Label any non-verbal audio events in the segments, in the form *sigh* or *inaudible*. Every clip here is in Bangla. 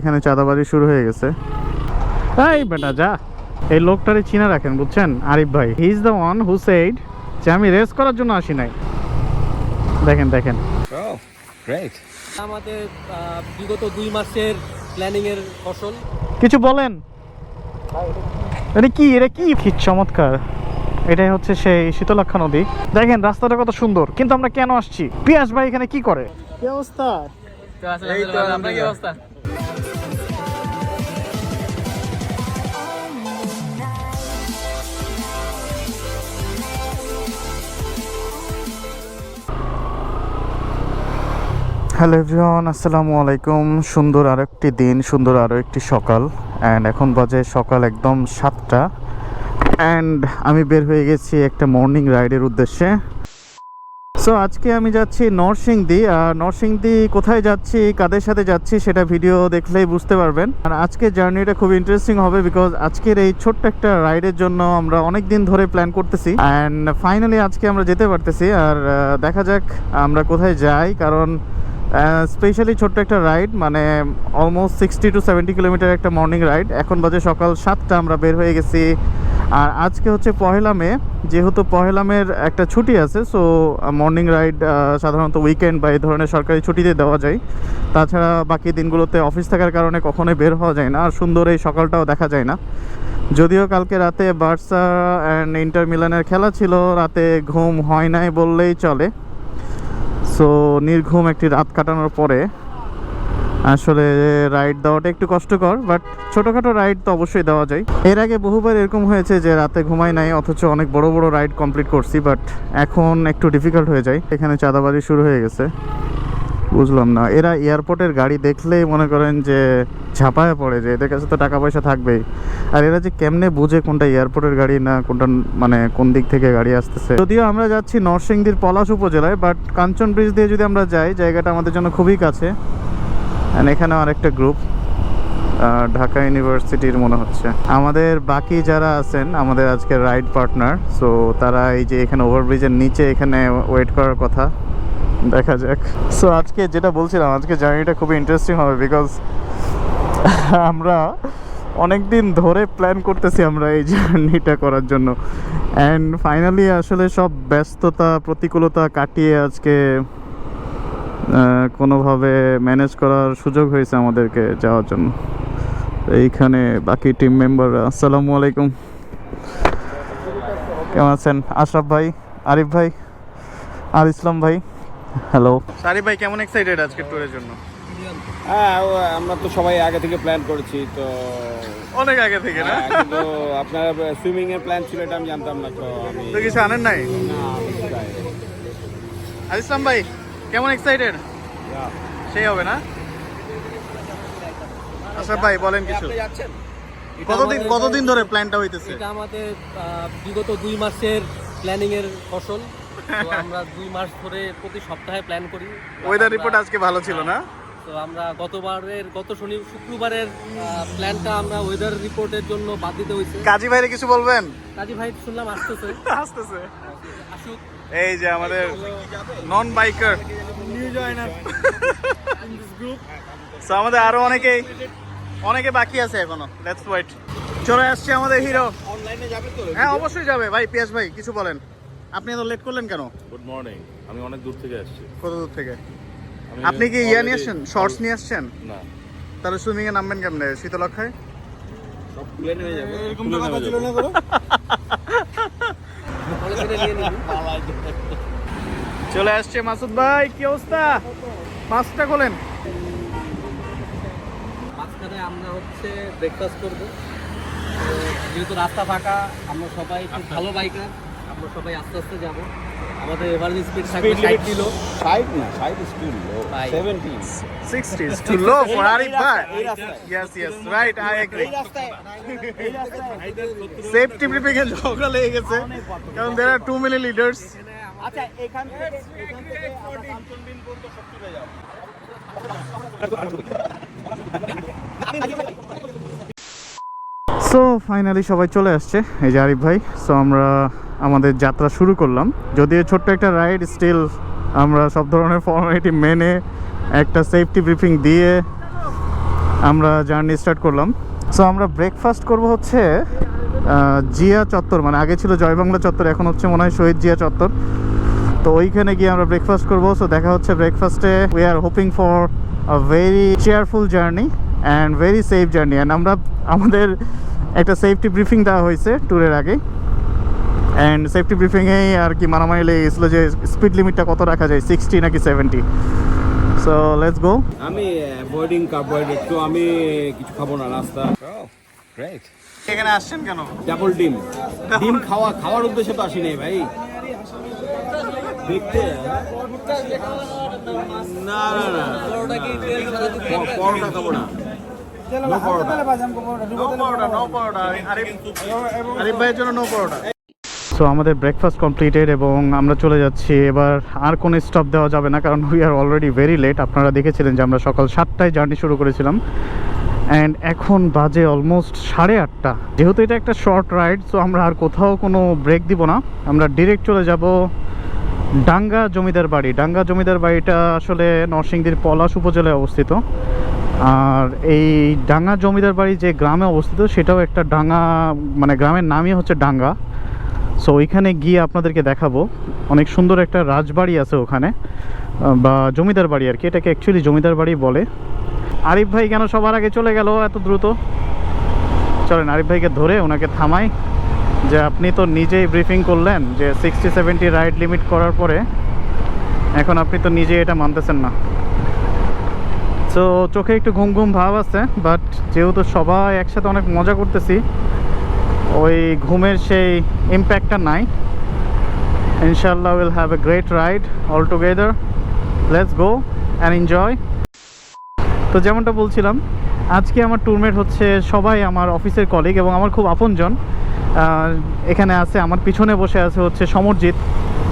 এখানে চাঁদাবাজি শুরু হয়ে গেছে। এই বেটা যা। এই লোকটারে চিনা রাখেন বুঝছেন? আরিফ ভাই। He is the one who said যে আমি রেস করার জন্য আসি নাই। দেখেন দেখেন। Oh, আমাদের বিগত দুই মাসের প্ল্যানিং এর ফসল। কিছু বলেন। এটা কি? এটা কি? কি চমৎকার। এটাই হচ্ছে সেই শীতলক্ষা নদী। দেখেন রাস্তাটা কত সুন্দর। কিন্তু আমরা কেন আসছি? পিয়াস ভাই এখানে কি করে? কি অবস্থা? হ্যালো এভরিওয়ান, আসসালামু আলাইকুম। সুন্দর আরও একটি দিন, সুন্দর আরও একটি সকাল। অ্যান্ড এখন বাজে সকাল একদম সাতটা। অ্যান্ড আমি বের হয়ে গেছি একটা মর্নিং রাইডের উদ্দেশ্যে। সো আজকে আমি যাচ্ছি নরসিংদী। আর নরসিংদী কোথায় যাচ্ছি, কাদের সাথে যাচ্ছি সেটা ভিডিও দেখলেই বুঝতে পারবেন। আর আজকে জার্নিটা খুব ইন্টারেস্টিং হবে বিকজ আজকের এই ছোট্ট একটা রাইডের জন্য আমরা অনেক দিন ধরে প্ল্যান করতেছি। অ্যান্ড ফাইনালি আজকে আমরা যেতে পারতেছি। আর দেখা যাক আমরা কোথায় যাই, কারণ স্পেশালি ছোট্ট একটা রাইড মানে almost sixty two seventy kilometre একটা মর্নিং রাইড এখন বাজে সকাল সাতটা, আমরা বের হয়ে গেছি। আর আজকে হচ্ছে পহেলা মে, যেহেতু পহেলা মের একটা ছুটি আছে সো মর্নিং রাইড সাধারণত উইকেন্ড বা এই ধরনের সরকারি ছুটিতে দেওয়া যায়। তাছাড়া বাকি দিনগুলোতে অফিস থাকার কারণে কখনোই বের হওয়া যায় না, আর সুন্দর এই সকালটাও দেখা যায় না। যদিও কালকে রাতে বার্সা অ্যান্ড ইন্টার মিলানের খেলা ছিল, রাতে ঘুম হয় নাই বললেই চলে। সো নির্ঘুম একটি রাত কাটানোর পরে আসলে রাইড দেওয়াটা একটু কষ্টকর, বাট ছোটোখাটো রাইড তো অবশ্যই দেওয়া যায়। এর আগে বহুবার এরকম হয়েছে যে রাতে ঘুমাই নাই, অথচ অনেক বড় বড় রাইড কমপ্লিট করছি, বাট এখন একটু ডিফিকাল্ট হয়ে যায়। এখানে চাঁদাবাজি শুরু হয়ে গেছে। বুঝলাম না। এরা এয়ারপোর্টের গাড়ি দেখলেই মনে করেন যে ঝাঁপায় পড়ে যে এদের কাছে তো টাকা পয়সা থাকবেই। আর এরা যে কেমনে বুঝে কোনটা এয়ারপোর্টের গাড়ি না কোনটা মানে কোন দিক থেকে গাড়ি আসতেছে। যদিও আমরা যাচ্ছি নরসিংদীর পলাশ উপজেলায় বাট কাঞ্চন ব্রিজ দিয়ে যদি আমরা যাই, জায়গাটা আমাদের জন্য খুবই কাছে। অ্যান্ড এখানে আরেকটা গ্রুপ ঢাকা ইউনিভার্সিটির মনে হচ্ছে। আমাদের বাকি যারা আছেন, আমাদের আজকে রাইড পার্টনার সো তারা এই যে এখানে ওভারব্রিজের নিচে এখানে ওয়েট করার কথা। দেখা যাক। সো আজকে যেটা বলছিলাম, আজকে জার্নিটা খুবই ইন্টারেস্টিং হবে বিকজ আমরা অনেক দিন ধরে প্ল্যান করতেছি আমরা এই জার্নিটা করার জন্য। অ্যান্ড ফাইনালি আসলে সব ব্যস্ততা, প্রতিকূলতা কাটিয়ে আজকে কোনোভাবে ম্যানেজ করার সুযোগ হয়েছে আমাদেরকে যাওয়ার জন্য। এইখানে বাকি টিম মেম্বাররা আসসালামু আলাইকুম। কেমন আছেন? আশরাফ ভাই, আরিফ ভাই আর ইসলাম ভাই। হ্যালো সারি ভাই কেমন এক্সাইটেড আজকে ট্যুরের জন্য? হ্যাঁ আমরা তো সবাই আগে থেকে প্ল্যান করেছি তো অনেক আগে থেকে না? হ্যাঁ, কিন্তু আপনার সুইমিং এর প্ল্যান ছিল এটা আমি জানতাম না তো আমি তো কিছু আনেন নাই? ইসলাম ভাই কেমন এক্সাইটেড. সেই হবে না? আচ্ছা ভাই বলেন কিছু। কতদিন কতদিন ধরে প্ল্যানটা হইতেছে? এটা আমাদের বিগত দুই মাসের প্ল্যানিং এর ফসল। তো আমরা দুই মাস ধরে প্রতি সপ্তাহে প্ল্যান করি। ওয়েদার রিপোর্ট আজকে ভালো ছিল না? তো আমরা গতবারের গত শনি শুক্রবারের প্ল্যানটা আমরা ওয়েদার রিপোর্টের জন্য বাদ দিতে হয়েছে। কাজী ভাইরে কিছু বলবেন? কাজী ভাই শুনলাম আসতেছে। *laughs* আসতেছে। আসুক। এই যে আমাদের non biker new joiner so আমাদের আরও অনেকেই অনেকে বাকি আছে এখনও। লেটস ওয়েট চলে আসছে আমাদের হিরো অনলাইনে যাবে তো? হ্যাঁ অবশ্যই যাবে। ভাই পিয়াস ভাই কিছু বলেন। আপনি এত লেট করলেন কেন? গুড মর্নিং আমি অনেক দূর থেকে আসছি। কত দূর থেকে? আপনি কি ইয়া নিয়ে আসছেন? শর্টস নিয়ে আসছেন? না। তাহলে সুইমিং এ নামবেন কেমনে? শীতলক্ষায় সব প্লেন হয়ে যাবে। এরকম তো কথা ছিল না নিবি চলে আসছে মাসুদ ভাই কি অবস্থা? মাছটা খোলেন। মাঝখানে আমরা হচ্ছে ব্রেকফাস্ট করব। তো যেহেতু রাস্তা ফাঁকা আমরা সবাই খুব ভালো বাইকার আমরা সবাই আস্তে আস্তে যাব। আমাদের এভারেজ স্পিড থাকবে Speed ষাট limit- কিলো সাইড না side is too low 70 60 is too low for Arif bhai. এই রাস্তায়। Yes, yes, right, I agree. এই রাস্তায় এই রাস্তায়। সেফটি ব্রিফিং এ ঝগড়া লেগে গেছে। কারণ there are too many leaders. আচ্ছা এখান থেকে এখান থেকে আমরা পর্যন্ত সব চলে যাও সো ফাইনালি সবাই চলে আসছে এই যে আরিফ ভাই। সো আমরা আমাদের যাত্রা শুরু করলাম। যদিও ছোট্ট একটা রাইড স্টিল আমরা সব ধরনের ফর্মালিটি মেনে একটা সেফটি ব্রিফিং দিয়ে আমরা জার্নি স্টার্ট করলাম। সো আমরা ব্রেকফাস্ট করব হচ্ছে জিয়া চত্বর। মানে আগে ছিল জয়বাংলা চত্বর, এখন হচ্ছে মনে হয় শহীদ জিয়া চত্বর। তো ওইখানে গিয়ে আমরা ব্রেকফাস্ট করব। সো দেখা হচ্ছে ব্রেকফাস্টে we are hoping for a very cheerful journey and very safe journey and আমরা, আমাদের একটা সেফটি ব্রিফিং দেওয়া হয়েছে ট্যুরের আগে। অ্যান্ড সেফটি ব্রিফিংয়েই আর কি মারামারি লেগে গেছিল যে স্পিড লিমিটটা কত রাখা যায় সিক্সটি নাকি সেভেন্টি সো লেটস গো আমি অ্যাভয়েডিং কার্বোহাইড্রেট তো আমি কিছু খাব না নাস্তা। গ্রেট এখানে আসছেন কেন? ডাবল ডিম ডিম খাওয়া খাওয়ার উদ্দেশ্যে তো আসি নাই ভাই। দেখতে। না না না। পরোটা খাব না। No পরোটা। আরিফ ভাইয়ের জন্য নো পরোটা। সো আমাদের ব্রেকফাস্ট কমপ্লিটেড এবং আমরা চলে যাচ্ছি। এবার আর কোনো স্টপ দেওয়া যাবে না, কারণ we are already very late আপনারা দেখেছিলেন যে আমরা সকাল সাতটায় জার্নি শুরু করেছিলাম। অ্যান্ড এখন বাজে অলমোস্ট সাড়ে আটটা। যেহেতু এটা একটা শর্ট রাইড সো আমরা আর কোথাও কোনো ব্রেক দিব না। আমরা ডিরেক্ট চলে যাব ডাঙ্গা জমিদার বাড়ি। ডাঙ্গা জমিদার বাড়িটা আসলে নরসিংদীর পলাশ উপজেলায় অবস্থিত। আর এই ডাঙ্গা জমিদার বাড়ি যে গ্রামে অবস্থিত, সেটাও একটা ডাঙ্গা মানে গ্রামের নামই হচ্ছে ডাঙ্গা। সো ওইখানে গিয়ে আপনাদেরকে দেখাবো। অনেক সুন্দর একটা রাজবাড়ি আছে ওখানে বা জমিদার বাড়ি আর কি। এটাকে অ্যাকচুয়ালি জমিদার বাড়ি বলে। আরিফ ভাই কেন সবার আগে চলে গেল এত দ্রুত? চলেন, আরিফ ভাইকে ধরে ওনাকে থামাই যে আপনি তো নিজেই ব্রিফিং করলেন যে সিক্সটি সেভেন্টি রাইড লিমিট করার পরে এখন আপনি তো নিজে এটা মানতেছেন না। তো চোখে একটু ঘুম ঘুম ভাব আছে বাট যেহেতু সবাই একসাথে অনেক মজা করতেছি ওই ঘুমের সেই ইম্প্যাক্টটা নাই। ইনশাল্লাহ will have a great ride all together let's go and enjoy তো যেমনটা বলছিলাম, আজকে আমার ট্যুরমেট হচ্ছে সবাই আমার অফিসের কলিগ এবং আমার খুব আপনজন। এখানে আছে, আমার পিছনে বসে আছে হচ্ছে সমরজিৎ।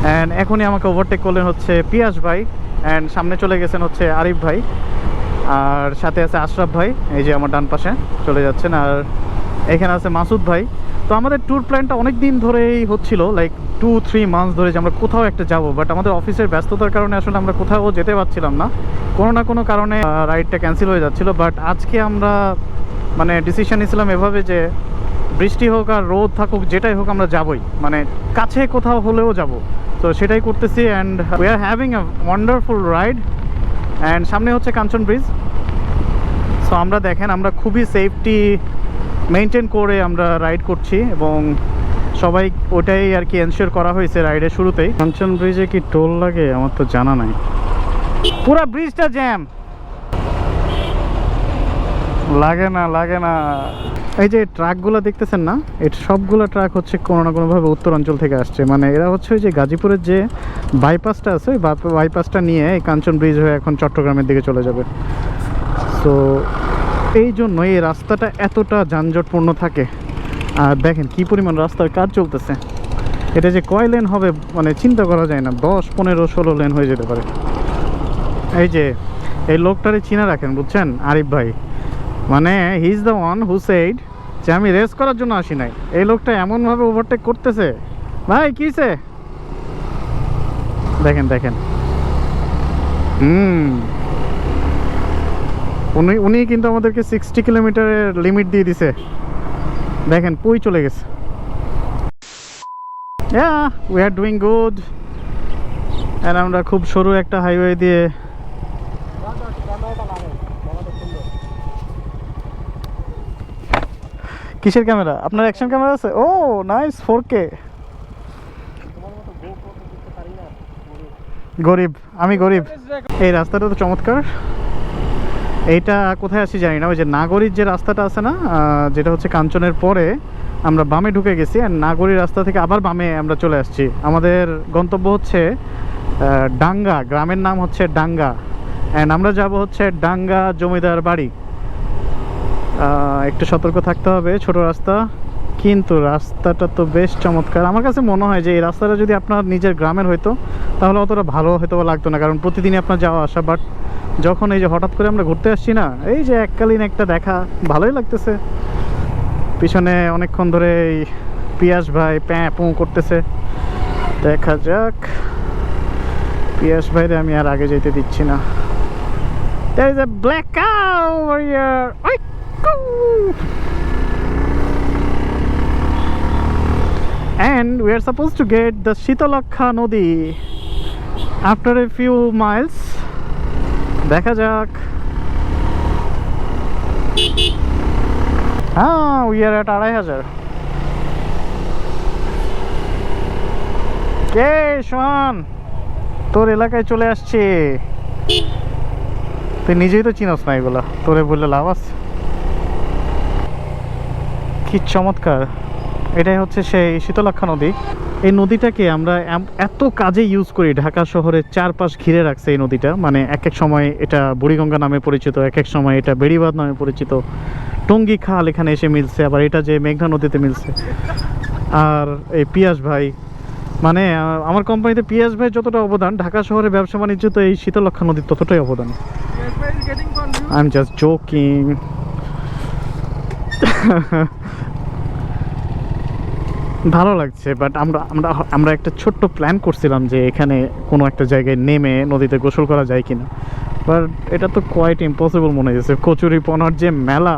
অ্যান্ড এখনই আমাকে ওভারটেক করলেন হচ্ছে পিয়াস ভাই। অ্যান্ড সামনে চলে গেছেন হচ্ছে আরিফ ভাই। আর সাথে আছে আশরাফ ভাই, এই যে আমার ডান পাশে চলে যাচ্ছেন। আর এখানে আছে মাসুদ ভাই। তো আমাদের ট্যুর প্ল্যানটা অনেক দিন ধরেই হচ্ছিল লাইক টু থ্রি মান্থস ধরে যে আমরা কোথাও একটা যাব বাট আমাদের অফিসের ব্যস্ততার কারণে আসলে আমরা কোথাও যেতে পারছিলাম না। কোনো না কোনো কারণে রাইডটা ক্যান্সেল হয়ে যাচ্ছিল বাট আজকে আমরা মানে ডিসিশন নিয়েছিলাম এভাবে যে বৃষ্টি হোক আর রোদ থাকুক, যেটাই হোক আমরা যাবই। মানে কাছে কোথাও হলেও যাব। তো সেটাই করতেছি and we are having a wonderful ride and সামনে হচ্ছে কাঞ্চন ব্রিজ সো আমরা দেখেন, আমরা খুবই সেফটি মেনটেন করে আমরা রাইড করছি এবং সবাই ওটাই আর কি এনশিওর করা হয়েছে রাইডের শুরুতেই। কাঞ্চন ব্রিজে কি টোল লাগে? আমার তো জানা নাই। পুরো ব্রিজটা জ্যাম লাগে না লাগে না। এই যে ট্রাকগুলো দেখতেছেন না? এটা সবগুলো ট্রাক হচ্ছে কোনো না কোনোভাবে উত্তরাঞ্চল থেকে আসছে। মানে এরা হচ্ছে ওই যে গাজীপুরের যে বাইপাসটা আছে ওই বাইপাসটা নিয়ে এই কাঞ্চন ব্রিজ হয়ে এখন চট্টগ্রামের দিকে চলে যাবে। তো এই জন্য এই রাস্তাটা এতটা যানজটপূর্ণ থাকে। আর দেখেন কি পরিমাণ রাস্তার কাজ চলতেছে। এটা যে কয় লেন হবে মানে চিন্তা করা যায় না। দশ, পনেরো, ষোলো লেন হয়ে যেতে পারে। এই যে, এই লোকটারে চিনা রাখেন, বুঝছেন? আরিফ ভাই। মানে he is the one who said যে আমি রেস করার জন্য আসি নাই। এই লোকটা এমনভাবে ওভারটেক করতেছে। ভাই কিসে দেখেন দেখেন। হুম। উনি উনি কিন্তু আমাদেরকে সিক্সটি কিলোমিটারের লিমিট দিয়ে দিছে। দেখেন, পুই চলে গেছে। We are doing good and আমরা খুব সরু একটা হাইওয়ে দিয়ে কিসের ক্যামেরা আপনার অ্যাকশন ক্যামেরা আছে? ও নাইস ফোর কে গরিব, আমি গরিব। এই রাস্তাটা তো চমৎকার। এইটা কোথায় আসি জানি না, ওই যে নাগরীর যে রাস্তাটা আছে না যেটা হচ্ছে কাঞ্চনের পরে আমরা বামে ঢুকে গেছি আর নাগরী রাস্তা থেকে আবার বামে আমরা চলে আসছি। আমাদের গন্তব্য হচ্ছে ডাঙ্গা, গ্রামের নাম হচ্ছে ডাঙ্গা অ্যান্ড আমরা যাব হচ্ছে ডাঙ্গা জমিদার বাড়ি। একটু সতর্ক থাকতে হবে, ছোট রাস্তা, কিন্তু রাস্তাটা তো বেশ চমৎকার। আমার কাছে মনে হয় যে এই রাস্তাটা যদি আপনার নিজের গ্রামের হয়তো তাহলে অতটা ভালো হয়তো লাগতো না, কারণ প্রতিদিনই আপনার যাওয়া আসা বাট যখন এই যে হঠাৎ করে আমরা ঘুরতে আসছি না, এই যে এককালীন একটা দেখা, ভালোই লাগতেছে পিছনে অনেকক্ষণ ধরে এই পিয়াস ভাই প্যাঁ পুঁ করতেছে দেখা যাক, পিয়াস ভাইরে আমি আর আগে যেতে দিচ্ছি না There is a black cow over! And we are supposed to get the Shitalakha Nodi after a few miles. দেখা যাক। হ্যাঁ উই আর এট আড়াই হাজার। কে, শোন, তোর এলাকায় চলে আসছে। তুই নিজেই তো চিনস না এগুলা। তোরে বললে লাভ আছে। কি চমৎকার। এটাই হচ্ছে সেই শীতলক্ষা নদী। এই নদীটাকে আমরা এত কাজে ইউজ করি ঢাকা শহরের চারপাশ ঘিরে রাখছে এই নদীটা। মানে এক এক সময় এটা বুড়িগঙ্গা নামে পরিচিত এক এক সময় এটা বেড়িবাদ নামে পরিচিত। টঙ্গী খাল এখানে এসে মিলছে আবার এটা যে মেঘনা নদীতে মিলছে। আর এই পিয়াস ভাই মানে আমার কোম্পানিতে পিয়াস ভাই যতটা অবদান ঢাকা শহরে ব্যবসা বাণিজ্য তো এই শীতলক্ষা নদীর ততটাই অবদান। আই এম জাস্ট জোকিং ভালো লাগছে বাট আমরা আমরা আমরা একটা ছোট্ট প্ল্যান করছিলাম যে এখানে কোনো একটা জায়গায় নেমে নদীতে গোসল করা যায় কিনা। বাট এটা তো কোয়াইট ইম্পসিবল মনে হয়েছে কচুরি পনার যে মেলা।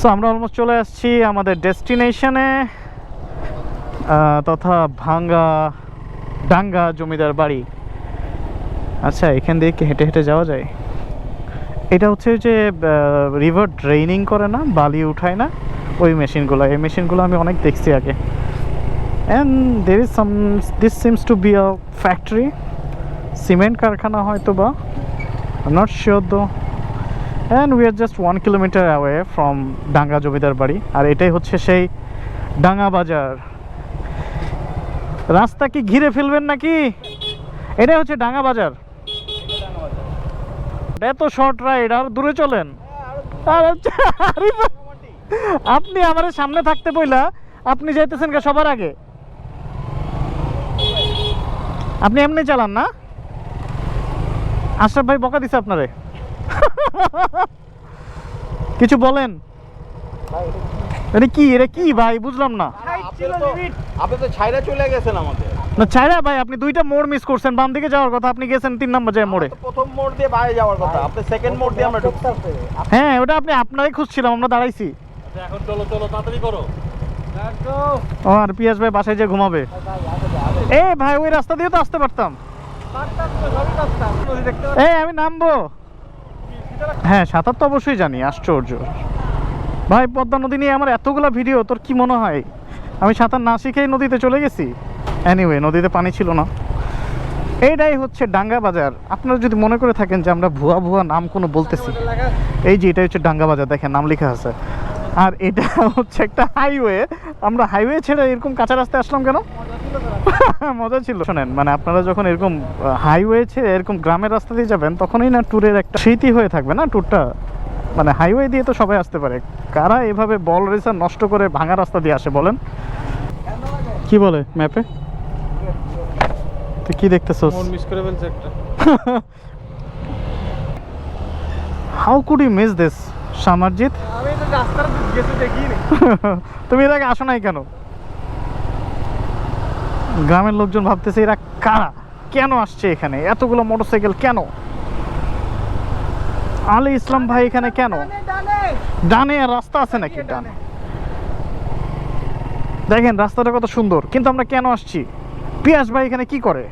সো আমরা অলমোস্ট চলে আসছি আমাদের ডেস্টিনেশনে তথা ভাঙ্গা, ডাঙ্গা জমিদার বাড়ি। আচ্ছা এখান দিয়ে হেঁটে হেঁটে যাওয়া যায়? এটা হচ্ছে যে রিভার ড্রেনিং করে না, বালি উঠায় না। ওই মেশিনগুলো, এই মেশিনগুলো আমি অনেক দেখছি আগে। And there is some this seems to be a factory cement কারখানা হয়তো বা I not sure though and we are just one kilometre away from Danga জমিদার বাড়ি, আর এটাই হচ্ছে সেই ডাঙ্গা বাজার। রাস্তা কি ঘিরে ফেলবেন নাকি? এটাই হচ্ছে ডাঙ্গা বাজার। এত শর্ট রাইড আর দূরে চলেন। আর আপনি আমার সামনে থাকতে বইলা আপনি যাইতেছেন কে সবার আগে। আপনি এমনি চালান না? আশরাফ ভাই বকা দিছে আপনারে। কিছু বলেন? এটা কি এটা কি ভাই বুঝলাম না। আপনি তো ছাইরা চলে গেছেন আমাদের না ভাই আপনি দুইটা মোড় মিস করছেন বাম দিকে যাওয়ার কথা আপনি গেছেন তিন নম্বর যায় মোড়ে। প্রথম মোড় দিয়ে বাইরে যাওয়ার কথা আপনি সেকেন্ড মোড় দিয়ে আমরা হ্যাঁ ওটা আপনি আপনারই খুঁজছিলাম আমরা দাঁড়াইছি। এখন চলো চলো তাড়াতাড়ি করো। ও আর পিয়াস ভাই বাসায় যে ঘুমাবে। এ ভাই ওই রাস্তা দিয়ে তো আসতে পারতাম। এই আমি নামবো। হ্যাঁ সাঁতার তো অবশ্যই জানি আশ্চর্য। ভাই পদ্মা নদী নিয়ে আমার এতগুলা ভিডিও তোর কি মনে হয়? আমি সাঁতার না শিখেই নদীতে চলে গেছি? এনিওয়ে নদীতে পানি ছিল না। এইটাই হচ্ছে ডাঙ্গা বাজার। আপনারা যদি মনে করে থাকেন যে আমরা ভুয়া ভুয়া নাম কোনো বলতেছি এই যে এটাই হচ্ছে ডাঙ্গা বাজার দেখেন নাম লেখা আছে। আর এটা হচ্ছে একটা হাইওয়ে আমরা হাইওয়ে ছেড়ে এরকম কাঁচা রাস্তায় আসলাম কেন? মজা ছিল। শোনেন মানে আপনারা যখন এরকম হাইওয়ে ছেড়ে এরকম গ্রামের রাস্তা দিয়ে যাবেন তখনই না ট্যুরের একটা স্মৃতি হয়ে থাকবে না ট্যুরটা মানে হাইওয়ে দিয়ে তো সবাই আসতে পারে। কারা এভাবে বল রেসার নষ্ট করে ভাঙা রাস্তা দিয়ে আসে বলেন? কি বলে ম্যাপে? তুই কি দেখতেছস? মিস করে ফেলছে একটা। How could you miss this Samarjit *laughs* তুমি এর আগে আসো নাই কেন? গ্রামের লোকজন ভাবতেছে এরা কারা? কেন আসছে এখানে? এতগুলো মোটরসাইকেল কেন? আলী ইসলাম ভাই এখানে কেন? ডানে রাস্তা আছে নাকি? ডানে। দেখেন রাস্তাটা কত সুন্দর কিন্তু আমরা কেন আসছি? পিয়াস ভাই এখানে কি করে?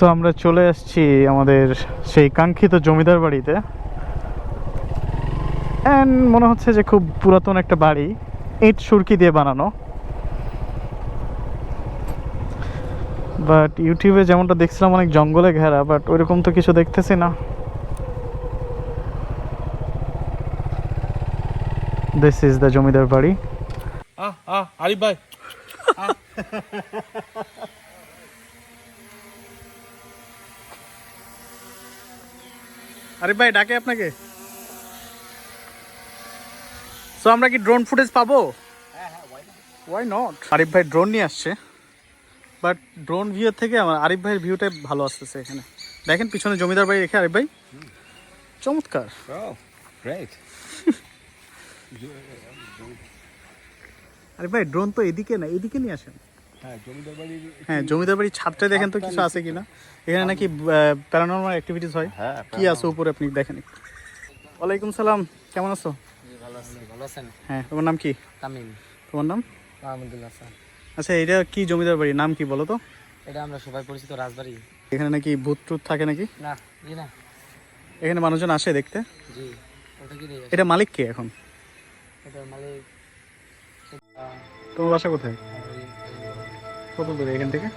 সো আমরা চলে আসছি আমাদের সেই কাঙ্ক্ষিত জমিদার বাড়িতে। অ্যান্ড মনে হচ্ছে যে খুব পুরাতন একটা বাড়ি, ইট সুরকি দিয়ে বানানো। বাট ইউটিউবে যেমনটা দেখছিলাম অনেক জঙ্গলে ঘেরা বাট ওইরকম তো কিছু দেখতেছি না। দিস ইজ দ্য জমিদার বাড়ি। আহ আহ, আরিফ ভাই। আরে ভাই ডাকে আপনাকে। সো আমরা কি ড্রোন ফুটেজ পাবো? ওয়াই নট আরিফ ভাই ড্রোন নিয়ে আসছে। বাট ড্রোন ভিউর থেকে আমার আরিফ ভাইয়ের ভিউটা ভালো আসতেছে এখানে। দেখেন পিছনে জমিদার বাড়ি রেখে আরিফ ভাই। চমৎকার। গ্রেট *laughs* আরে ভাই ড্রোন তো এদিকে না এদিকে নিয়ে আসেন। হ্যাঁ জমিদার বাড়ির হ্যাঁ জমিদার বাড়ির ছাদটা দেখেন তো কিছু আছে কিনা? এখানে নাকি প্যারানর্মাল অ্যাক্টিভিটিস হয়। হ্যাঁ কি আছে উপরে আপনি দেখেন ওয়ালাইকুম সালাম কেমন আছো? ভালো আছেন ভালো আছেন? হ্যাঁ তোমার নাম কি? তামিম। তোমার নাম? আচ্ছা এটা কি জমিদার বাড়ি নাম কি বলো তো? এটা আমরা সবাই পরিচিত রাজবাড়ি। এখানে নাকি ভূত টুত থাকে নাকি? না জি না। এখানে মানুষজন আসে দেখতে? জি ওটা কি এটা মালিক কে এখন? মালিক তোমার বাসা কোথায়? কত দূরে এখান থেকে?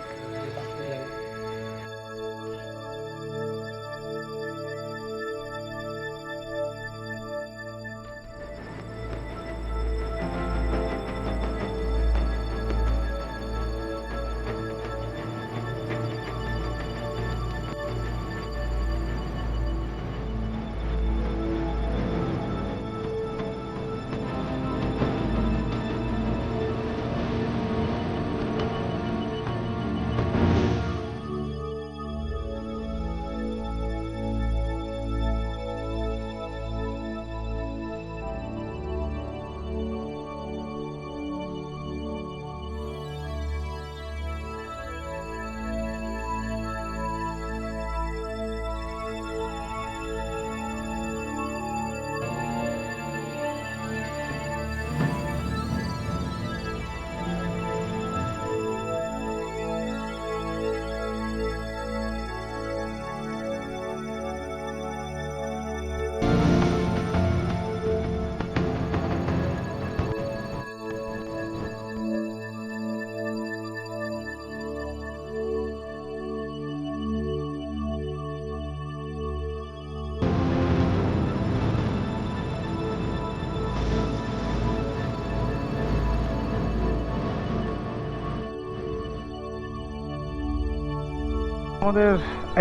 আমাদের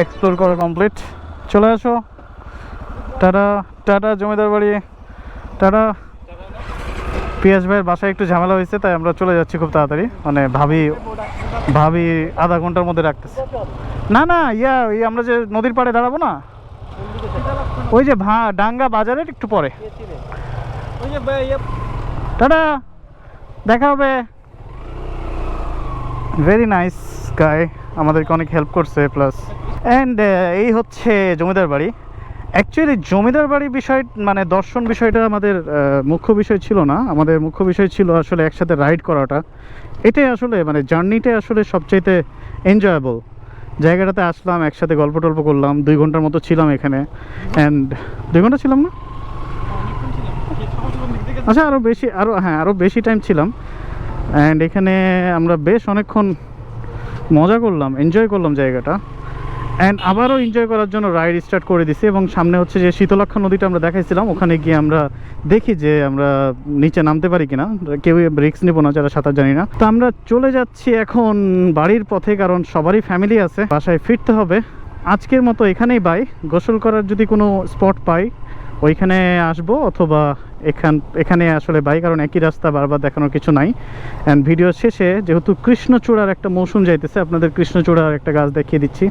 এক্সপ্লোর করা কমপ্লিট চলে আসো। টাটা টাটা জমিদার বাড়ি। টাটা পিয়াস ভাইয়ের বাসায় একটু ঝামেলা হয়েছে, তাই আমরা চলে যাচ্ছি খুব তাড়াতাড়ি। মানে ভাবি ভাবি আধা ঘণ্টার মধ্যে রাখতেছে। না না, ইয়া ওই আমরা যে নদীর পাড়ে দাঁড়াবো না? ওই যে ভা, ডাঙ্গা বাজারের একটু পরে। টাটা, দেখা হবে। ভেরি নাইস গাই আমাদেরকে অনেক হেল্প করছে প্লাস অ্যান্ড এই হচ্ছে জমিদার বাড়ি। অ্যাকচুয়ালি জমিদার বাড়ি বিষয় মানে দর্শন বিষয়টা আমাদের মুখ্য বিষয় ছিল না। আমাদের মুখ্য বিষয় ছিল আসলে একসাথে রাইড করাটা। এটাই আসলে মানে জার্নিটাই আসলে সবচাইতে এনজয়েবল জায়গাটাতে আসলাম, একসাথে গল্প টল্প করলাম, দুই ঘণ্টার মতো ছিলাম এখানে। অ্যান্ড দুই ঘণ্টা ছিলাম না? আচ্ছা আরও বেশি আরও হ্যাঁ আরও বেশি টাইম ছিলাম। অ্যান্ড এখানে আমরা বেশ অনেকক্ষণ মজা করলাম এনজয় করলাম জায়গাটা। অ্যান্ড আবারও এনজয় করার জন্য রাইড স্টার্ট করে দিছি এবং সামনে হচ্ছে যে শীতলাক্ষ নদীটা আমরা দেখাইছিলাম, ওখানে গিয়ে আমরা দেখি যে আমরা নিচে নামতে পারি কিনা। কেউ রিক্স নেব না, যারা সাঁতার জানি না। তো আমরা চলে যাচ্ছি এখন বাড়ির পথে, কারণ সবারই ফ্যামিলি আছে, বাসায় ফিরতে হবে। আজকের মতো এখানেই বাই গোসল করার যদি কোনো স্পট পাই, ওইখানে আসব অথবা এখান, এখানে আসলে বাই কারণ একই রাস্তা বারবার দেখানোর কিছু নাই। অ্যান্ড ভিডিও শেষে যেহেতু কৃষ্ণচূড়ার একটা মৌসুম যাইতেছে, আপনাদের কৃষ্ণচূড়ার একটা গাছ দেখিয়ে দিচ্ছি।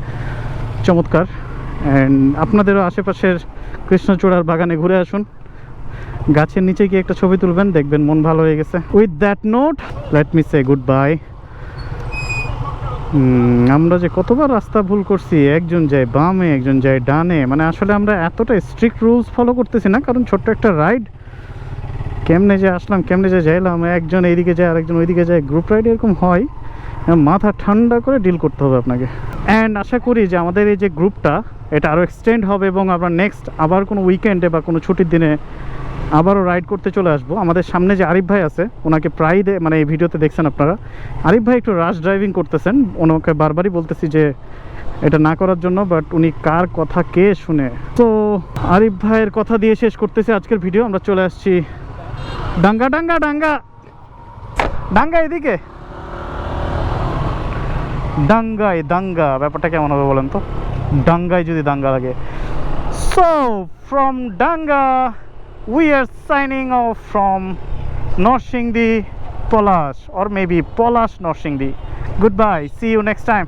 চমৎকার। অ্যান্ড আপনাদেরও আশেপাশের কৃষ্ণচূড়ার বাগানে ঘুরে আসুন। গাছের নিচে গিয়ে একটা ছবি তুলবেন, দেখবেন মন ভালো হয়ে গেছে। With that note let me say good bye আমরা যে কতবার রাস্তা ভুল করছি, একজন যায় বামে, একজন যায় ডানে মানে আসলে আমরা এতটা স্ট্রিক্ট রুলস ফলো করতেছি না, কারণ ছোট্ট একটা রাইড কেমনে যে আসলাম, কেমনে যে যাইলাম, একজন এইদিকে যায়, আরেকজন ওইদিকে যায় গ্রুপ রাইড এরকম হয় মাথা ঠান্ডা করে ডিল করতে হবে আপনাকে। অ্যান্ড আশা করি যে আমাদের এই যে গ্রুপটা এটা আরও এক্সটেন্ড হবে এবং আমরা নেক্সট আবার কোনো উইকেন্ডে বা কোনো ছুটির দিনে আবারও রাইড করতে চলে আসব। আমাদের সামনে যে আরিফ ভাই আছে, ওনাকে প্রায় মানে এই ভিডিওতে দেখছেন আপনারা। আরিফ ভাই একটু রাশ ড্রাইভিং করতেছেন। ওনাকে বারবারই বলতেছি যে এটা না করার জন্য বাট উনি কার কথা কে শুনে। তো আরিফ ভাইয়ের কথা দিয়ে শেষ করতেছি আজকের ভিডিও আমরা চলে আসছি ডাঙ্গা ডাঙ্গা ডাঙ্গা। ডাঙ্গা এদিকে। ডাঙ্গাই দাঙ্গা, ব্যাপারটা কেমন হবে বলেন তো? ডাঙ্গাই যদি দাঙ্গা লাগে। So from Danga we are signing off from Narsingdi Palash or maybe Palash Narsingdi good bye see you next time